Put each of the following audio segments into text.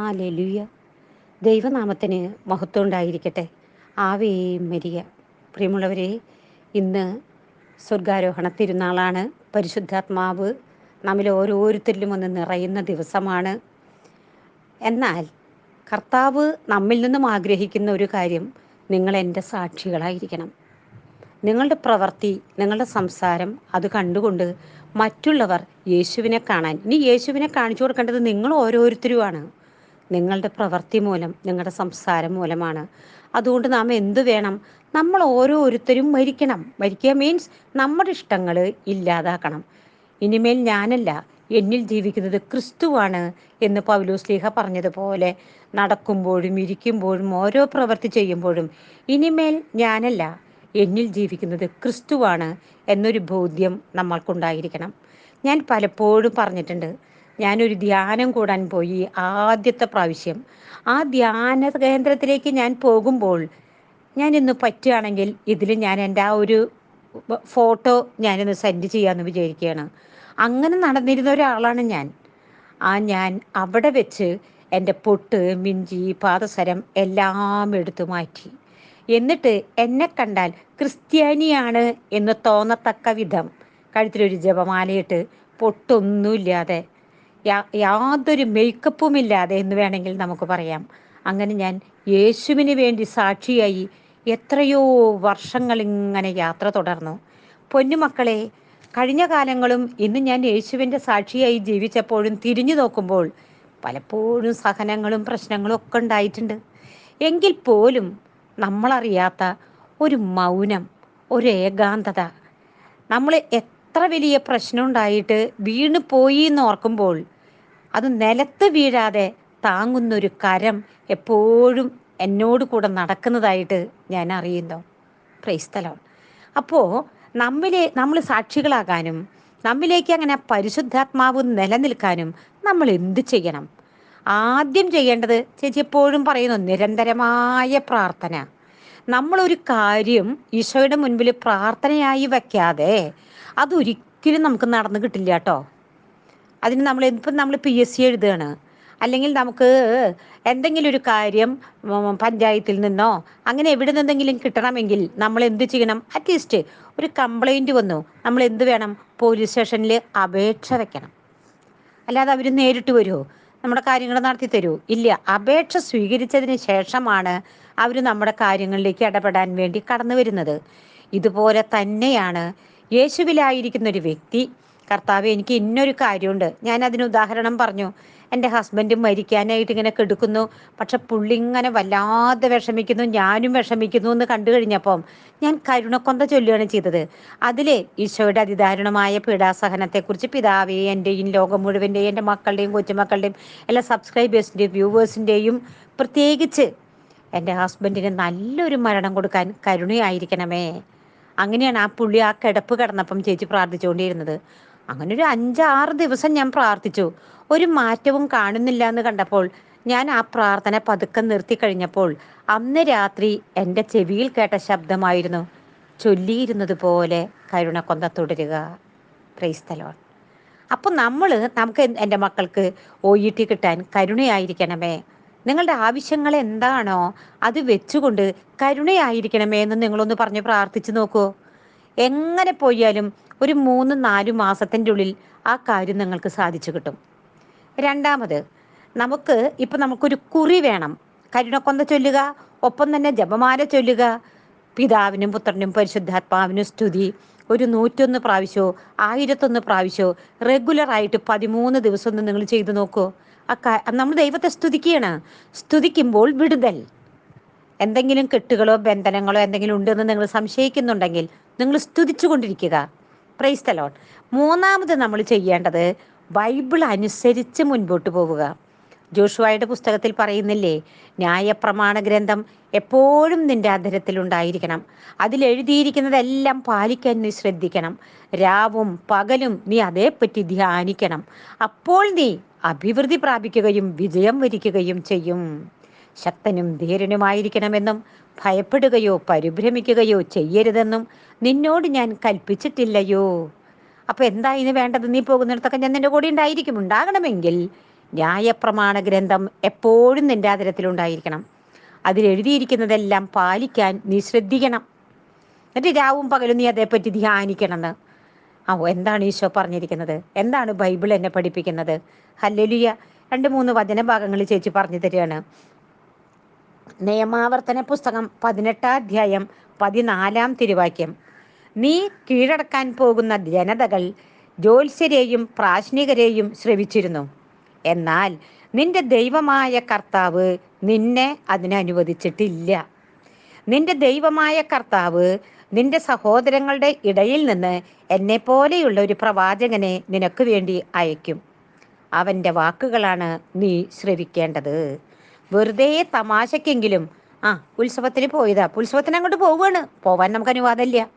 ആ ലെലുയ ദൈവനാമത്തിന് മഹത്വം ഉണ്ടായിരിക്കട്ടെ. ആവേ മരിയ. പ്രിയമുള്ളവരെ ഇന്ന് സ്വർഗാരോഹണ തിരുനാളാണ്. പരിശുദ്ധാത്മാവ് നമ്മിൽ ഓരോരുത്തരിലും ഒന്ന് നിറയുന്ന ദിവസമാണ്. എന്നാൽ കർത്താവ് നമ്മിൽ നിന്നും ആഗ്രഹിക്കുന്ന ഒരു കാര്യം നിങ്ങൾ എന്റെ സാക്ഷികളായിരിക്കണം. നിങ്ങളുടെ പ്രവൃത്തി നിങ്ങളുടെ സംസാരം അത് കണ്ടുകൊണ്ട് മറ്റുള്ളവർ യേശുവിനെ കാണാൻ. ഇനി യേശുവിനെ കാണിച്ചു കൊടുക്കേണ്ടത് നിങ്ങൾ ഓരോരുത്തരുമാണ്. നിങ്ങളുടെ പ്രവൃത്തി മൂലം നിങ്ങളുടെ സംസാരം മൂലമാണ്. അതുകൊണ്ട് നാം എന്തു വേണം? നമ്മൾ ഓരോരുത്തരും മരിക്കണം. മരിക്കുക മീൻസ് നമ്മുടെ ഇഷ്ടങ്ങൾ ഇല്ലാതാക്കണം. ഇനിമേൽ ഞാനല്ല എന്നിൽ ജീവിക്കുന്നത് ക്രിസ്തുവാണ് എന്ന് പൗലോസ് ലീഹ പറഞ്ഞതുപോലെ നടക്കുമ്പോഴും ഇരിക്കുമ്പോഴും ഓരോ പ്രവൃത്തി ചെയ്യുമ്പോഴും ഇനിമേൽ ഞാനല്ല എന്നിൽ ജീവിക്കുന്നത് ക്രിസ്തുവാണ് എന്നൊരു ബോധ്യം നമ്മൾക്കുണ്ടായിരിക്കണം. ഞാൻ പലപ്പോഴും പറഞ്ഞിട്ടുണ്ട് ഞാനൊരു ധ്യാനം കൂടാൻ പോയി ആദ്യത്തെ പ്രാവശ്യം. ആ ധ്യാന കേന്ദ്രത്തിലേക്ക് ഞാൻ പോകുമ്പോൾ ഞാൻ ഇന്ന് പറ്റുകയാണെങ്കിൽ ഇതിൽ ഞാൻ എന്റെ ആ ഒരു ഫോട്ടോ ഞാനിന്ന് സെൻഡ് ചെയ്യാമെന്ന് വിചാരിക്കുകയാണ്. അങ്ങനെ നടന്നിരുന്ന ഒരാളാണ് ഞാൻ. ആ ഞാൻ അവിടെ വെച്ച് എന്റെ പൊട്ട് മിഞ്ചി പാദസരം എല്ലാം എടുത്തു മാറ്റി. എന്നിട്ട് എന്നെ കണ്ടാൽ ക്രിസ്ത്യാനിയാണ് എന്ന് തോന്നത്തക്ക വിധം. കഴുത്തിലൊരു ജപമാലയിട്ട് പൊട്ടൊന്നുമില്ലാതെ യാതൊരു മേക്കപ്പും ഇല്ലാതെ എന്ന് വേണമെങ്കിൽ നമുക്ക് പറയാം. അങ്ങനെ ഞാൻ യേശുവിന് വേണ്ടി സാക്ഷിയായി എത്രയോ വർഷങ്ങൾ ഇങ്ങനെ യാത്ര തുടർന്നു. പൊന്നുമക്കളെ കഴിഞ്ഞ കാലങ്ങളും ഇന്ന് ഞാൻ യേശുവിന്റെ സാക്ഷിയായി ജീവിച്ചപ്പോഴും തിരിഞ്ഞു നോക്കുമ്പോൾ പലപ്പോഴും സഹനങ്ങളും പ്രശ്നങ്ങളും ഒക്കെ ഉണ്ടായിട്ടുണ്ട്. എങ്കിൽ പോലും നമ്മളറിയാത്ത ഒരു മൗനം ഒരു ഏകാന്തത. നമ്മൾ എത്ര വലിയ പ്രശ്നം ഉണ്ടായിട്ട് വീണ് പോയി എന്ന് ഓർക്കുമ്പോൾ അത് നിലത്ത് വീഴാതെ താങ്ങുന്നൊരു കരം എപ്പോഴും എന്നോട് കൂടെ നടക്കുന്നതായിട്ട് ഞാൻ അറിയുന്നു. പ്രൈസ്തലം അപ്പോൾ നമ്മിലെ നമ്മൾ സാക്ഷികളാകാനും നമ്മിലേക്ക് അങ്ങനെ പരിശുദ്ധാത്മാവ് നിലനിൽക്കാനും നമ്മൾ എന്ത് ചെയ്യണം? ആദ്യം ചെയ്യേണ്ടത് ചേച്ചി എപ്പോഴും പറയുന്നു നിരന്തരമായ പ്രാർത്ഥന. നമ്മളൊരു കാര്യം ഈശോയുടെ മുൻപിൽ പ്രാർത്ഥനയായി വയ്ക്കാതെ അതൊരിക്കലും നമുക്ക് നടന്നു കിട്ടില്ല കേട്ടോ. അതിന് നമ്മൾ ഇപ്പം നമ്മൾ പി എസ് സി എഴുതുകയാണ്. അല്ലെങ്കിൽ നമുക്ക് എന്തെങ്കിലും ഒരു കാര്യം പഞ്ചായത്തിൽ നിന്നോ അങ്ങനെ എവിടെ നിന്നെങ്കിലും കിട്ടണമെങ്കിൽ നമ്മൾ എന്ത് ചെയ്യണം? അറ്റ്ലീസ്റ്റ് ഒരു കംപ്ലൈന്റ് വന്നു. നമ്മൾ എന്ത് വേണം? പോലീസ് സ്റ്റേഷനിൽ അപേക്ഷ വെക്കണം. അല്ലാതെ അവർ നേരിട്ട് വരുമോ നമ്മുടെ കാര്യങ്ങൾ നടത്തി തരൂ ഇല്ല. അപേക്ഷ സ്വീകരിച്ചതിന് ശേഷമാണ് അവർ നമ്മുടെ കാര്യങ്ങളിലേക്ക് ഇടപെടാൻ വേണ്ടി കടന്നു വരുന്നത്. ഇതുപോലെ തന്നെയാണ് യേശുവിലായിരിക്കുന്ന ഒരു വ്യക്തി. കർത്താവ് എനിക്ക് ഇന്നൊരു കാര്യമുണ്ട്. ഞാൻ അതിന് ഉദാഹരണം പറഞ്ഞു. എന്റെ ഹസ്ബൻഡ് മരിക്കാനായിട്ട് ഇങ്ങനെ കെടുക്കുന്നു. പക്ഷെ പുള്ളി ഇങ്ങനെ വല്ലാതെ വിഷമിക്കുന്നു. ഞാനും വിഷമിക്കുന്നു എന്ന് കണ്ടു കഴിഞ്ഞപ്പം ഞാൻ കരുണക്കൊന്ത ചൊല്ലുകയാണ് ചെയ്തത്. അതിലെ ഈശോയുടെ അതിദാരുണമായ പീഡാസഹനത്തെക്കുറിച്ച് പിതാവേ എന്റെയും ലോകം മുഴുവന്റെയും എന്റെ മക്കളുടെയും കൊച്ചുമക്കളുടെയും എല്ലാ സബ്സ്ക്രൈബേഴ്സിന്റെയും വ്യൂവേഴ്സിന്റെയും പ്രത്യേകിച്ച് എന്റെ ഹസ്ബൻഡിന് നല്ലൊരു മരണം കൊടുക്കാൻ കരുണയായിരിക്കണമേ. അങ്ങനെയാണ് ആ പുള്ളി ആ കിടപ്പ് കിടന്നപ്പം ചേച്ചി പ്രാർത്ഥിച്ചുകൊണ്ടിരുന്നത്. അങ്ങനെ ഒരു അഞ്ചാറ് ദിവസം ഞാൻ പ്രാർത്ഥിച്ചു. ഒരു മാറ്റവും കാണുന്നില്ല എന്ന് കണ്ടപ്പോൾ ഞാൻ ആ പ്രാർത്ഥന പതുക്കെ നിർത്തി കഴിഞ്ഞപ്പോൾ അന്ന് രാത്രി എന്റെ ചെവിയിൽ കേട്ട ശബ്ദമായിരുന്നു ചൊല്ലിയിരുന്നത് പോലെ കരുണക്കൊന്ത തുടരുക. ക്രൈസ്തലോൺ അപ്പം നമ്മൾ നമുക്ക് എന്റെ മക്കൾക്ക് ഒ ഇ ടി കിട്ടാൻ കരുണയായിരിക്കണമേ. നിങ്ങളുടെ ആവശ്യങ്ങൾ എന്താണോ അത് വെച്ചുകൊണ്ട് കരുണയായിരിക്കണമേ എന്ന് നിങ്ങളൊന്ന് പറഞ്ഞ് പ്രാർത്ഥിച്ചു നോക്കൂ. എങ്ങനെ പോയാലും ഒരു മൂന്ന് നാല് മാസത്തിന്റെ ഉള്ളിൽ ആ കാര്യം നിങ്ങൾക്ക് സാധിച്ചു കിട്ടും. രണ്ടാമത് നമുക്ക് ഇപ്പം നമുക്കൊരു കുറി വേണം. കരുണക്കൊന്ത ചൊല്ലുക ഒപ്പം തന്നെ ജപമാല ചൊല്ലുക. പിതാവിനും പുത്രനും പരിശുദ്ധാത്മാവിനും സ്തുതി. ഒരു നൂറ്റൊന്ന് പ്രാവശ്യമോ ആയിരത്തൊന്ന് പ്രാവശ്യമോ റെഗുലറായിട്ട് പതിമൂന്ന് ദിവസം നിങ്ങൾ ചെയ്തു നോക്കൂ. നമ്മൾ ദൈവത്തെ സ്തുതിക്കുകയാണ്. സ്തുതിക്കുമ്പോൾ വിടുതൽ. എന്തെങ്കിലും കെട്ടുകളോ ബന്ധനങ്ങളോ എന്തെങ്കിലും ഉണ്ടെന്ന് നിങ്ങൾ സംശയിക്കുന്നുണ്ടെങ്കിൽ നിങ്ങൾ സ്തുതിച്ചു കൊണ്ടിരിക്കുക പ്രൈസ് തലോൺ മൂന്നാമത് നമ്മൾ ചെയ്യേണ്ടത് ബൈബിൾ അനുസരിച്ച് മുൻപോട്ട് പോവുക. ജോഷുവായുടെ പുസ്തകത്തിൽ പറയുന്നില്ലേ ന്യായപ്രമാണ ഗ്രന്ഥം എപ്പോഴും നിന്റെ അധരത്തിൽ ഉണ്ടായിരിക്കണം. അതിൽ എഴുതിയിരിക്കുന്നതെല്ലാം പാലിക്കാൻ നീ ശ്രദ്ധിക്കണം. രാവും പകലും നീ അതേപ്പറ്റി ധ്യാനിക്കണം. അപ്പോൾ നീ അഭിവൃദ്ധി പ്രാപിക്കുകയും വിജയം വരിക്കുകയും ചെയ്യും. ശക്തനും ധീരനുമായിരിക്കണമെന്നും ഭയപ്പെടുകയോ പരിഭ്രമിക്കുകയോ ചെയ്യരുതെന്നും നിന്നോട് ഞാൻ കൽപ്പിച്ചിട്ടില്ലയോ. അപ്പൊ എന്താ ഇനി വേണ്ടത്? നീ പോകുന്നിടത്തൊക്കെ ഞാൻ നിന്റെ കൂടെ ഉണ്ടായിരിക്കും. ഉണ്ടാകണമെങ്കിൽ ന്യായപ്രമാണ ഗ്രന്ഥം എപ്പോഴും നിന്റെ അതിരത്തിലുണ്ടായിരിക്കണം അതിലെഴുതിയിരിക്കുന്നതെല്ലാം പാലിക്കാൻ നീ ശ്രദ്ധിക്കണം. എന്നിട്ട് രാവും പകലും നീ അതേപ്പറ്റി ധ്യാനിക്കണമെന്ന്. ആ എന്താണ് ഈശോ പറഞ്ഞിരിക്കുന്നത്? എന്താണ് ബൈബിൾ എന്നെ പഠിപ്പിക്കുന്നത്? ഹല്ലലിയ. രണ്ട് മൂന്ന് വചനഭാഗങ്ങൾ ചേച്ചി പറഞ്ഞു തരികയാണ്. നിയമാവർത്തന പുസ്തകം പതിനെട്ടാം അധ്യായം പതിനാലാം തിരുവാക്യം. നീ കീഴടക്കാൻ പോകുന്ന ജനതകൾ ജ്യോത്സ്യരെയും പ്രാശ്നികരെയും ശ്രവിച്ചിരുന്നു. എന്നാൽ നിന്റെ ദൈവമായ കർത്താവ് നിന്നെ അതിനനുവദിച്ചിട്ടില്ല. നിന്റെ ദൈവമായ കർത്താവ് നിന്റെ സഹോദരങ്ങളുടെ ഇടയിൽ നിന്ന് എന്നെ പോലെയുള്ള ഒരു പ്രവാചകനെ നിനക്ക് വേണ്ടി അയക്കും. അവന്റെ വാക്കുകളാണ് നീ ശ്രവിക്കേണ്ടത്. വെറുതെ തമാശക്കെങ്കിലും ആ ഉത്സവത്തിന് പോയതാ ഉത്സവത്തിന് അങ്ങോട്ട് പോവുകയാണ് പോവാൻ നമുക്ക് അനുവാദമില്ല.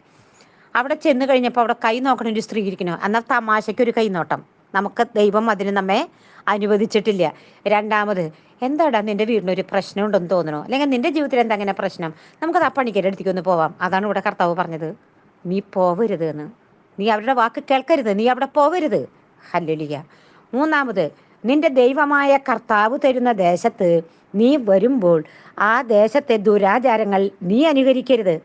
അവിടെ ചെന്ന് കഴിഞ്ഞപ്പോൾ അവിടെ കൈ നോക്കണ ഒരു സ്ത്രീ ഇരിക്കണോ എന്നാൽ തമാശയ്ക്ക് ഒരു കൈനോട്ടം. നമുക്ക് ദൈവം അതിന് നമ്മെ അനുവദിച്ചിട്ടില്ല. രണ്ടാമത് എന്താടാ നിന്റെ വീടിനൊരു പ്രശ്നം ഉണ്ടെന്ന് തോന്നണോ അല്ലെങ്കിൽ നിന്റെ ജീവിതത്തിൽ എന്താ അങ്ങനെ പ്രശ്നം? നമുക്കത് ആ പണിക്കരുടെ അടുത്തേക്ക് ഒന്ന് പോവാം. അതാണ് ഇവിടെ കർത്താവ് പറഞ്ഞത്. നീ പോവരുത് എന്ന്. നീ അവരുടെ വാക്ക് കേൾക്കരുത്. നീ അവിടെ പോവരുത്. ഹല്ലുലിയ. മൂന്നാമത് നിന്റെ ദൈവമായ കർത്താവ് തരുന്ന ദേശത്ത് നീ വരുമ്പോൾ ആ ദേശത്തെ ദുരാചാരങ്ങൾ നീ അനുകരിക്കരുത്.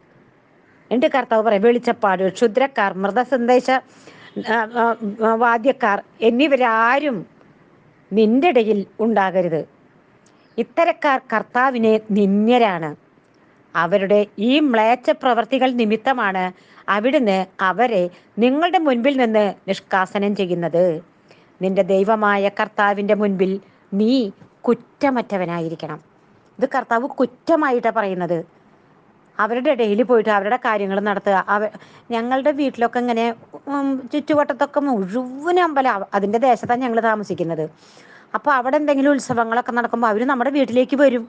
എന്റെ കർത്താവ് പറയും? വെളിച്ചപ്പാട് ക്ഷുദ്രക്കാർ മൃതസന്ദേശ വാദ്യക്കാർ എന്നിവരാരും നിന്റെ ഇടയിൽ ഉണ്ടാകരുത്. ഇത്തരക്കാർ കർത്താവിനെ നിന്ദ്യരാണ്. അവരുടെ ഈ മ്ലേച്ഛ പ്രവർത്തികൾ നിമിത്തമാണ് അവിടുന്ന് അവരെ നിങ്ങളുടെ മുൻപിൽ നിന്ന് നിഷ്കാസനം ചെയ്യുന്നത്. നിന്റെ ദൈവമായ കർത്താവിന്റെ മുൻപിൽ നീ കുറ്റമറ്റവനായിരിക്കണം. ഇത് കർത്താവ് കുറ്റമായിട്ടാണ് പറയുന്നത്. അവരുടെ ഇടയിൽ പോയിട്ട് അവരുടെ കാര്യങ്ങൾ നടത്തുക. അവ ഞങ്ങളുടെ വീട്ടിലൊക്കെ ഇങ്ങനെ ചുറ്റുവട്ടത്തൊക്കെ മുഴുവൻ അമ്പലം അതിന്റെ ദേശത്താണ് ഞങ്ങൾ താമസിക്കുന്നത്. അപ്പോൾ അവിടെ എന്തെങ്കിലും ഉത്സവങ്ങളൊക്കെ നടക്കുമ്പോൾ അവർ നമ്മുടെ വീട്ടിലേക്ക് വരും.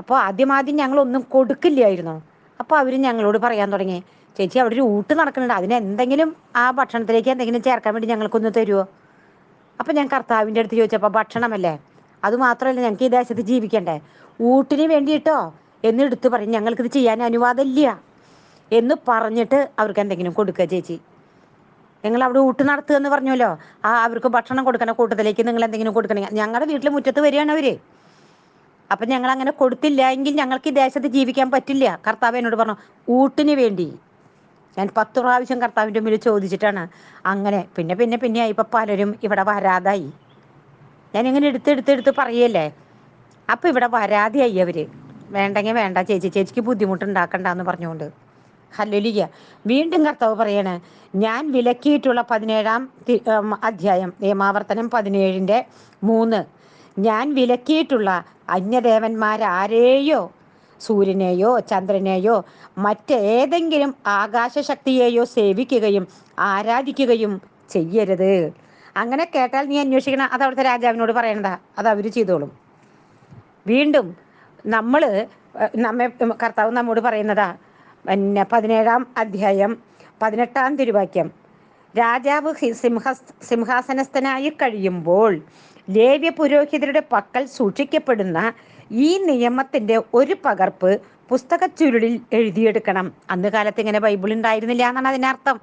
അപ്പോൾ ആദ്യം ആദ്യം ഞങ്ങളൊന്നും കൊടുക്കില്ലായിരുന്നു. അപ്പോൾ അവർ ഞങ്ങളോട് പറയാൻ തുടങ്ങി ചേച്ചി അവിടെ ഒരു ഊട്ട് നടക്കുന്നുണ്ട്. അതിന് എന്തെങ്കിലും ആ ഭക്ഷണത്തിലേക്ക് എന്തെങ്കിലും ചേർക്കാൻ വേണ്ടി ഞങ്ങൾക്കൊന്ന് തരുമോ അപ്പം ഞാൻ കർത്താവിന്റെ അടുത്ത് ചോദിച്ചപ്പോൾ ഭക്ഷണമല്ലേ? അത് മാത്രമല്ല ഞങ്ങൾക്ക് ഈ ദേശത്ത് ജീവിക്കണ്ടേ? ഊട്ടിന് വേണ്ടിയിട്ടോ? എന്നെടുത്ത് പറയും ഞങ്ങൾക്കിത് ചെയ്യാൻ അനുവാദമില്ല. എന്ന് പറഞ്ഞിട്ട് അവർക്ക് എന്തെങ്കിലും കൊടുക്കുക ചേച്ചി. നിങ്ങൾ അവിടെ ഊട്ട് നടത്തുക എന്ന് പറഞ്ഞല്ലോ ആ അവർക്ക് ഭക്ഷണം കൊടുക്കണ കൂട്ടത്തിലേക്ക് നിങ്ങൾ എന്തെങ്കിലും കൊടുക്കണേ. ഞങ്ങളുടെ വീട്ടിൽ മുറ്റത്ത് വരികയാണ് അവർ. അപ്പം ഞങ്ങൾ അങ്ങനെ കൊടുത്തില്ല എങ്കിൽ ഞങ്ങൾക്ക് ഈ ദേശത്ത് ജീവിക്കാൻ പറ്റില്ല. കർത്താവ് എന്നോട് പറഞ്ഞു ഊട്ടിന് വേണ്ടി. ഞാൻ പത്ത് പ്രാവശ്യം കർത്താവിന്റെ മുന്നിൽ ചോദിച്ചിട്ടാണ്. അങ്ങനെ പിന്നെ പിന്നെ പിന്നെ ഇപ്പം പലരും ഇവിടെ വരാതായി. ഞാൻ ഇങ്ങനെ എടുത്തെടുത്തെടുത്ത് പറയല്ലേ? അപ്പം ഇവിടെ വരാതെയായി അവർ വേണ്ടെങ്കിൽ വേണ്ട ചേച്ചി ചേച്ചിക്ക് ബുദ്ധിമുട്ടുണ്ടാക്കണ്ടെന്ന് പറഞ്ഞുകൊണ്ട്. ഹല്ലേലൂയ. വീണ്ടും കർത്താവ് പറയാണ് ഞാൻ വിലക്കിയിട്ടുള്ള പതിനേഴാം അധ്യായം നിയമാവർത്തനം പതിനേഴിന്റെ മൂന്ന്. ഞാൻ വിലക്കിയിട്ടുള്ള അന്യദേവന്മാരാരെയോ സൂര്യനെയോ ചന്ദ്രനെയോ മറ്റേതെങ്കിലും ആകാശശക്തിയെയോ സേവിക്കുകയും ആരാധിക്കുകയും ചെയ്യരുത്. അങ്ങനെ കേട്ടാൽ നീ അന്വേഷിക്കണം അത് അവിടുത്തെ രാജാവിനോട് പറയണതാ. അത് അവർ ചെയ്തോളും. വീണ്ടും നമ്മൾ നമ്മെ കർത്താവ് നമ്മോട് പറയുന്നതാ പിന്നെ പതിനേഴാം അധ്യായം പതിനെട്ടാം തിരുവാക്യം. രാജാവ് സിംഹ സിംഹാസനസ്ഥനായി കഴിയുമ്പോൾ ലേവ്യ പുരോഹിതരുടെ പക്കൽ സൂക്ഷിക്കപ്പെടുന്ന ഈ നിയമത്തിന്റെ ഒരു പകർപ്പ് പുസ്തക ചുരുളിൽ എഴുതിയെടുക്കണം. അന്ന് കാലത്ത് ഇങ്ങനെ ബൈബിൾ ഉണ്ടായിരുന്നില്ല എന്നാണ് അതിനർത്ഥം.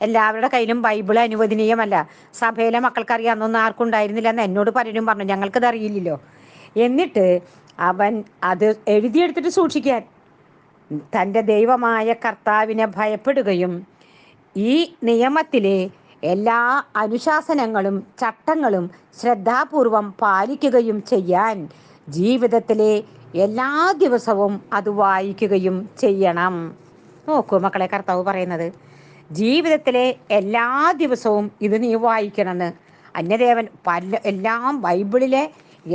എല്ലാവരുടെ കയ്യിലും ബൈബിൾ അനുവദനീയമല്ല. സഭയിലെ മക്കൾക്ക് അന്നൊന്നും ആർക്കും ഉണ്ടായിരുന്നില്ല എന്ന് എന്നോട് പലരും പറഞ്ഞു. ഞങ്ങൾക്കത് അറിയില്ലല്ലോ. എന്നിട്ട് അവൻ അത് എഴുതിയെടുത്തിട്ട് സൂക്ഷിക്കാൻ. തന്റെ ദൈവമായ കർത്താവിനെ ഭയപ്പെടുകയും ഈ നിയമത്തിലെ എല്ലാ അനുശാസനങ്ങളും ചട്ടങ്ങളും ശ്രദ്ധാപൂർവം പാലിക്കുകയും ചെയ്യാൻ ജീവിതത്തിലെ എല്ലാ ദിവസവും അത് വായിക്കുകയും ചെയ്യണം. നോക്കൂ മക്കളെ കർത്താവ് പറയുന്നത് ജീവിതത്തിലെ എല്ലാ ദിവസവും ഇത് നീ വായിക്കണമെന്ന്. അന്യദേവൻ പല എല്ലാം ബൈബിളിലെ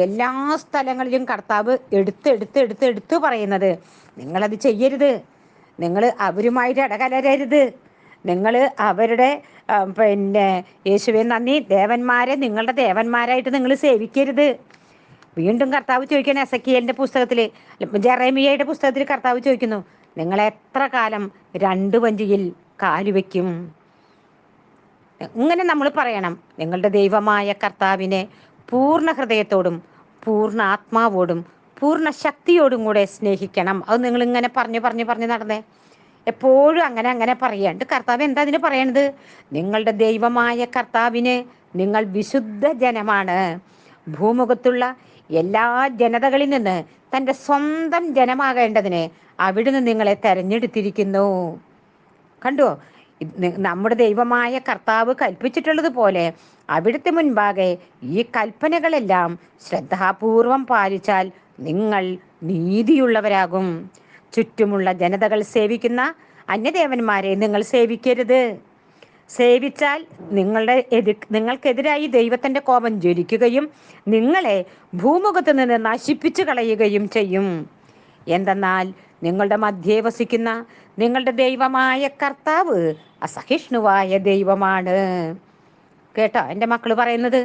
എല്ലാ സ്ഥലങ്ങളിലും കർത്താവ് എടുത്ത് എടുത്ത് എടുത്ത് എടുത്ത് പറയുന്നത്. നിങ്ങളത് ചെയ്യരുത്. നിങ്ങൾ അവരുമായിട്ട് ഇടകലരരുത് നിങ്ങൾ അവരുടെ പിന്നെ യേശുവെ നന്ദി. ദേവന്മാരെ നിങ്ങളുടെ ദേവന്മാരായിട്ട് നിങ്ങൾ സേവിക്കരുത്. വീണ്ടും കർത്താവ് ചോദിക്കണം എസക്കിയലിന്റെ പുസ്തകത്തിൽ ജെറേമിയയുടെ പുസ്തകത്തിൽ കർത്താവ് ചോദിക്കുന്നു നിങ്ങൾ എത്ര കാലം രണ്ട് വഞ്ചിയിൽ കാലുവെക്കും ഇങ്ങനെ നമ്മൾ പറയണം. നിങ്ങളുടെ ദൈവമായ കർത്താവിനെ പൂർണ ഹൃദയത്തോടും പൂർണ ആത്മാവോടും പൂർണ ശക്തിയോടും കൂടെ സ്നേഹിക്കണം. അത് നിങ്ങൾ ഇങ്ങനെ പറഞ്ഞു പറഞ്ഞു പറഞ്ഞു നടന്നേ. എപ്പോഴും അങ്ങനെ അങ്ങനെ പറയാണ്ട്. കർത്താവ് എന്താ അതിന് പറയണത്? നിങ്ങളുടെ ദൈവമായ കർത്താവിന് നിങ്ങൾ വിശുദ്ധ ജനമാണ്. ഭൂമുഖത്തുള്ള എല്ലാ ജനതകളിൽ നിന്ന് തന്റെ സ്വന്തം ജനമാകേണ്ടതിന് അവിടുന്ന് നിങ്ങളെ തെരഞ്ഞെടുത്തിരിക്കുന്നു. കണ്ടോ? നമ്മുടെ ദൈവമായ കർത്താവ് കൽപ്പിച്ചിട്ടുള്ളത് പോലെ അവിടുത്തെ മുൻപാകെ ഈ കൽപ്പനകളെല്ലാം ശ്രദ്ധാപൂർവം പാലിച്ചാൽ നിങ്ങൾ നീതിയുള്ളവരാകും. ചുറ്റുമുള്ള ജനതകൾ സേവിക്കുന്ന അന്യദേവന്മാരെ നിങ്ങൾ സേവിക്കരുത്. സേവിച്ചാൽ നിങ്ങളുടെ എതി നിങ്ങൾക്കെതിരായി ദൈവത്തിന്റെ കോപം ജ്വലിക്കുകയും നിങ്ങളെ ഭൂമുഖത്ത് നിന്ന് നശിപ്പിച്ചു കളയുകയും ചെയ്യും. എന്തെന്നാൽ നിങ്ങളുടെ മധ്യേ വസിക്കുന്ന നിങ്ങളുടെ ദൈവമായ കർത്താവ് അസഹിഷ്ണുവായ ദൈവമാണ്. കേട്ടോ എന്റെ മക്കൾ പറയുന്നത്?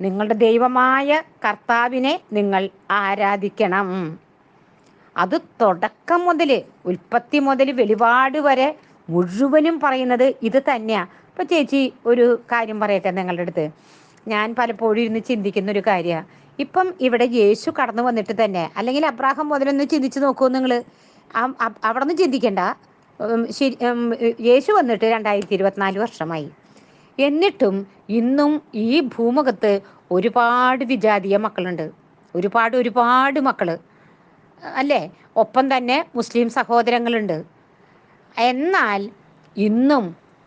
നിങ്ങളുടെ ദൈവമായ കർത്താവിനെ നിങ്ങൾ ആരാധിക്കണം. അത് തുടക്കം മുതൽ ഉൽപ്പത്തി മുതൽ വെളിപാട് വരെ മുഴുവനും പറയുന്നത് ഇത് തന്നെയാണ് ഇപ്പം ചേച്ചി ഒരു കാര്യം പറയട്ടെ നിങ്ങളുടെ അടുത്ത്? ഞാൻ പലപ്പോഴും ഇരുന്ന് ചിന്തിക്കുന്ന ഒരു കാര്യമാണ് ഇപ്പം ഇവിടെ യേശു കടന്നു വന്നിട്ട് തന്നെ അല്ലെങ്കിൽ അബ്രാഹം മുതലൊന്ന് ചിന്തിച്ചു നോക്കൂ നിങ്ങൾ അവിടെ നിന്ന് ചിന്തിക്കണ്ട. യേശു വന്നിട്ട് രണ്ടായിരത്തി ഇരുപത്തിനാല് വർഷമായി. എന്നിട്ടും ഇന്നും ഈ ഭൂമുഖത്ത് ഒരുപാട് വിജാതീയ മക്കളുണ്ട്. ഒരുപാട് ഒരുപാട് മക്കൾ അല്ലേ? ഒപ്പം തന്നെ മുസ്ലിം സഹോദരങ്ങളുണ്ട്. എന്നാൽ ഇന്നും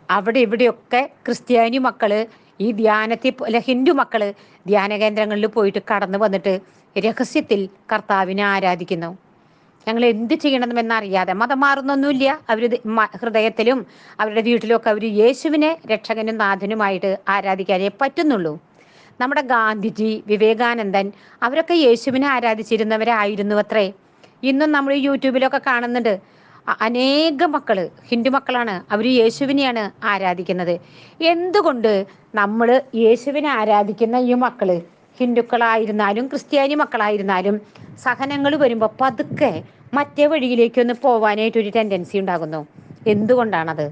അവിടെ ഇവിടെയൊക്കെ ക്രിസ്ത്യാനി മക്കൾ ഈ ധ്യാനത്തിൽ അല്ല ഹിന്ദു മക്കൾ ധ്യാന കേന്ദ്രങ്ങളിൽ പോയിട്ട് കടന്നു വന്നിട്ട് രഹസ്യത്തിൽ കർത്താവിനെ ആരാധിക്കുന്നു. ഞങ്ങൾ എന്ത് ചെയ്യണമെന്നറിയാതെ മതം മാറുന്നൊന്നുമില്ല. അവർ ഹൃദയത്തിലും അവരുടെ വീട്ടിലൊക്കെ അവർ യേശുവിനെ രക്ഷകനും നാഥനുമായിട്ട് ആരാധിക്കാനേ പറ്റുന്നുള്ളൂ. നമ്മുടെ ഗാന്ധിജി വിവേകാനന്ദൻ അവരൊക്കെ യേശുവിനെ ആരാധിച്ചിരുന്നവരായിരുന്നു അത്രേ ഇന്നും നമ്മൾ യൂട്യൂബിലൊക്കെ കാണുന്നുണ്ട്. അനേക മക്കൾ ഹിന്ദു മക്കളാണ് അവർ യേശുവിനെയാണ് ആരാധിക്കുന്നത്. എന്തുകൊണ്ട് നമ്മൾ യേശുവിനെ ആരാധിക്കുന്ന ഈ മക്കൾ ഹിന്ദുക്കളായിരുന്നാലും ക്രിസ്ത്യാനി മക്കളായിരുന്നാലും സഹനങ്ങൾ വരുമ്പോൾ പതുക്കെ മറ്റേ വഴിയിലേക്കൊന്ന് പോവാനായിട്ടൊരു ടെൻഡൻസി ഉണ്ടാകുന്നു. എന്തുകൊണ്ടാണത്?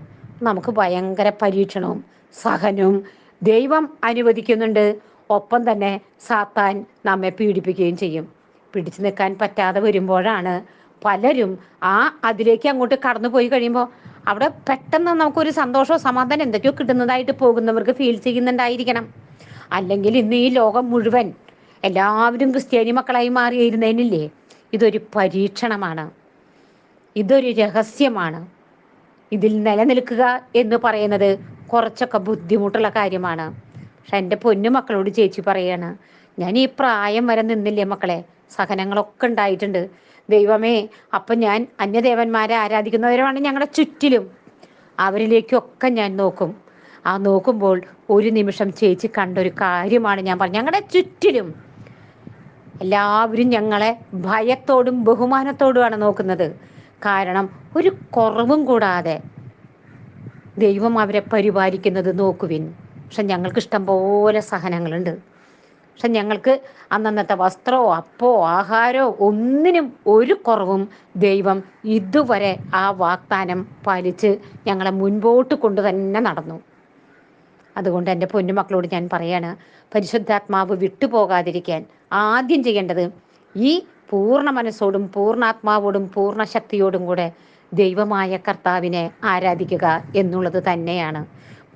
നമുക്ക് ഭയങ്കര പരീക്ഷണവും സഹനവും ദൈവം അനുവദിക്കുന്നുണ്ട്. ഒപ്പം തന്നെ സാത്താൻ നമ്മെ പീഡിപ്പിക്കുകയും ചെയ്യും. പിടിച്ചു നിൽക്കാൻ പറ്റാതെ വരുമ്പോഴാണ് പലരും ആ അതിലേക്ക് അങ്ങോട്ട് കടന്നു പോയി കഴിയുമ്പോൾ അവിടെ പെട്ടെന്ന് നമുക്കൊരു സന്തോഷവും സമാധാനം എന്തൊക്കെയോ കിട്ടുന്നതായിട്ട് പോകുന്നവർക്ക് ഫീൽ ചെയ്യുന്നുണ്ടായിരിക്കണം. അല്ലെങ്കിൽ ഇന്ന് ഈ ലോകം മുഴുവൻ എല്ലാവരും ക്രിസ്ത്യാനി മക്കളായി മാറിയിരുന്നതിനില്ലേ ഇതൊരു പരീക്ഷണമാണ്. ഇതൊരു രഹസ്യമാണ്. ഇതിൽ നിലനിൽക്കുക എന്ന് പറയുന്നത് കുറച്ചൊക്കെ ബുദ്ധിമുട്ടുള്ള കാര്യമാണ്. പക്ഷെ എന്റെ പൊന്നു മക്കളോട് ചേച്ചി പറയാണ് ഞാൻ ഈ പ്രായം വരെ നിന്നില്ലേ മക്കളെ? സഹനങ്ങളൊക്കെ ഉണ്ടായിട്ടുണ്ട്. ദൈവമേ അപ്പം ഞാൻ അന്യദേവന്മാരെ ആരാധിക്കുന്നവരുമാണ് ഞങ്ങളുടെ ചുറ്റിലും. അവരിലേക്കൊക്കെ ഞാൻ നോക്കും. ആ നോക്കുമ്പോൾ ഒരു നിമിഷം ചേച്ചി കണ്ടൊരു കാര്യമാണ് ഞാൻ പറഞ്ഞു ഞങ്ങളുടെ ചുറ്റിലും എല്ലാവരും ഞങ്ങളെ ഭയത്തോടും ബഹുമാനത്തോടുമാണ് നോക്കുന്നത്. കാരണം ഒരു കുറവും കൂടാതെ ദൈവം അവരെ പരിപാലിക്കുന്നത് നോക്കുവിൻ. പക്ഷെ ഞങ്ങൾക്ക് ഇഷ്ടം പോലെ സഹനങ്ങളുണ്ട്. പക്ഷെ ഞങ്ങൾക്ക് അന്നന്നത്തെ വസ്ത്രമോ അപ്പോ ആഹാരമോ ഒന്നിനും ഒരു കുറവും ദൈവം ഇതുവരെ ആ വാഗ്ദാനം പാലിച്ച് ഞങ്ങളെ മുൻപോട്ട് കൊണ്ടു തന്നെ നടന്നു. അതുകൊണ്ട് എന്റെ പൊന്നുമക്കളോട് ഞാൻ പറയാണ് പരിശുദ്ധാത്മാവ് വിട്ടുപോകാതിരിക്കാൻ ആദ്യം ചെയ്യേണ്ടത് ഈ പൂർണ മനസ്സോടും പൂർണാത്മാവോടും പൂർണ ശക്തിയോടും കൂടെ ദൈവമായ കർത്താവിനെ ആരാധിക്കുക എന്നുള്ളത് തന്നെയാണ്.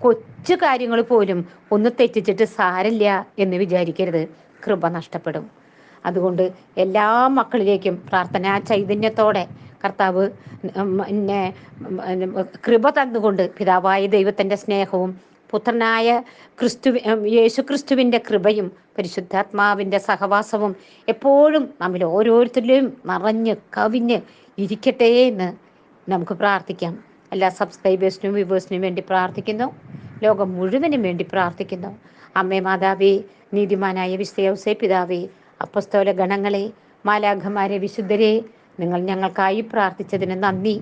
കൊച്ചു കാര്യങ്ങൾ പോലും ഒന്ന് തെറ്റിച്ചിട്ട് സാരല്ല എന്ന് വിചാരിക്കരുത്. കൃപ നഷ്ടപ്പെടും. അതുകൊണ്ട് എല്ലാ മക്കളിലേക്കും പ്രാർത്ഥനാ ചൈതന്യത്തോടെ കർത്താവ് പിന്നെ കൃപ തന്നുകൊണ്ട് പിതാവായ ദൈവത്തിന്റെ സ്നേഹവും പുത്രനായ ക്രിസ്തു യേശുക്രിസ്തുവിന്റെ കൃപയും പരിശുദ്ധാത്മാവിന്റെ സഹവാസവും എപ്പോഴും നമ്മിൽ ഓരോരുത്തരിലും നിറഞ്ഞ് കവിഞ്ഞ് ഇരിക്കട്ടെ എന്ന് നമുക്ക് പ്രാർത്ഥിക്കാം. എല്ലാ സബ്സ്ക്രൈബേഴ്സിനും വ്യൂവേഴ്സിനും വേണ്ടി പ്രാർത്ഥിക്കുന്നു. ലോകം മുഴുവനും വേണ്ടി പ്രാർത്ഥിക്കുന്നു. അമ്മേ മാതാവേ നീതിമാനായ വിശ്വസേ പിതാവേ അപ്പസ്തോല ഗണങ്ങളെ മാലാഖമാരെ വിശുദ്ധരെ നിങ്ങൾ ഞങ്ങൾക്കായി പ്രാർത്ഥിച്ചതിന് നന്ദി.